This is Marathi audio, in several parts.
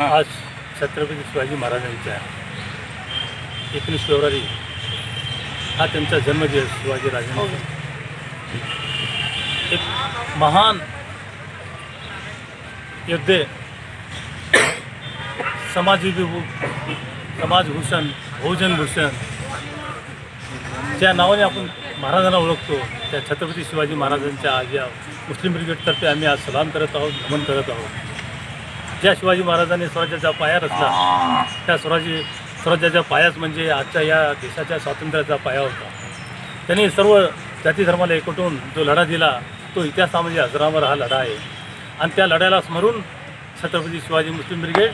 आज छत्रपती शिवाजी महाराजांच्या एकोणीस फेब्रुवारी हा त्यांचा जन्मदिवस शिवाजी राजांचा. एक महान योद्धे समाजविभू समाजभूषण बहुजनभूषण ज्या नावाने आपण महाराजांना ओळखतो त्या छत्रपती शिवाजी महाराजांच्या आज या मुस्लिम ब्रिगेडतर्फे आम्ही आज सलाम करत आहोत नमन करत आहोत. ज्या शिवाजी महाराजांनी स्वराज्याचा पाया रचला त्या स्वराज्य स्वराज्याच्या पायाच म्हणजे आजच्या या देशाच्या स्वातंत्र्याचा पाया होता. त्यांनी सर्व जाती धर्माला एकवटून जो लढा दिला तो इतिहासामध्ये अजरामर हा लढा आहे. आणि त्या लढ्याला स्मरून छत्रपती शिवाजी मुस्लिम ब्रिगेड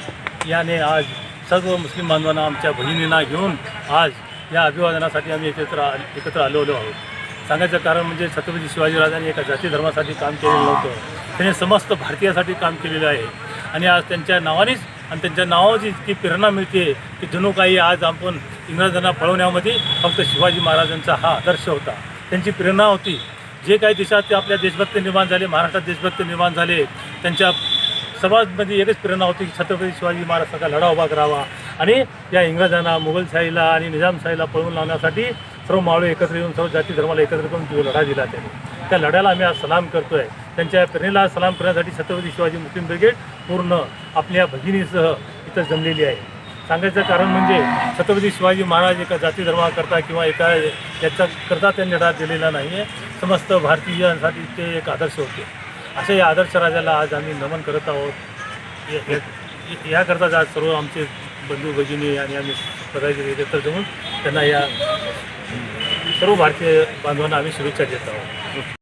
याने आज सर्व मुस्लिम बांधवांना आमच्या बहिणींना घेऊन आज या अभिवादनासाठी आम्ही एकत्र आ- एकत्र आलेलो आहोत. सांगायचं कारण म्हणजे छत्रपती शिवाजी महाराजांनी एका जाती धर्मासाठी काम केलेलं नव्हतं. त्याने समस्त भारतीयासाठी काम केलेलं आहे. आणि आज त्यांच्या नावानेच आणि त्यांच्या नावाची इतकी प्रेरणा मिळते की जणू काही आज आपण इंग्रजांना पळवण्यामध्ये फक्त शिवाजी महाराजांचा हा आदर्श होता. त्यांची प्रेरणा होती. जे काही देशात ते आपल्या देशभक्त निर्माण झाले महाराष्ट्रात देशभक्त निर्माण झाले त्यांच्या समाजमध्ये एकच प्रेरणा होती की छत्रपती शिवाजी महाराजांचा लढा उभा करावा. आणि या इंग्रजांना मुघलशाहीला आणि निजामशाहीला पळवून लावण्यासाठी सर्व मावळे एकत्र येऊन सर्व जाती धर्माला एकत्र करून तो लढा दिला त्यांनी. त्या लढ्याला आम्ही आज सलाम करतो आहे त्यांच्या प्रेरणेला सलाम करण्यासाठी छत्रपती शिवाजी मुस्लिम ब्रिगेड पूर्ण आपल्या भगिनीसह इथं जमलेली आहे. सांगायचं कारण म्हणजे छत्रपती शिवाजी महाराज एका जाती धर्माकरता किंवा एका याचा करता त्यांनी लढा दिलेला नाही आहे समस्त भारतीयांसाठी ते एक आदर्श होते. अशा या आदर्श राजाला आज आम्ही नमन करत आहोत. याकरताच आज सर्व आमचे बंधू भगिनी आणि आम्ही सगळ्याचे एकत्र जमून त्यांना या सर्व भारतीय बांधवांना आम्ही शुभेच्छा देत आहोत.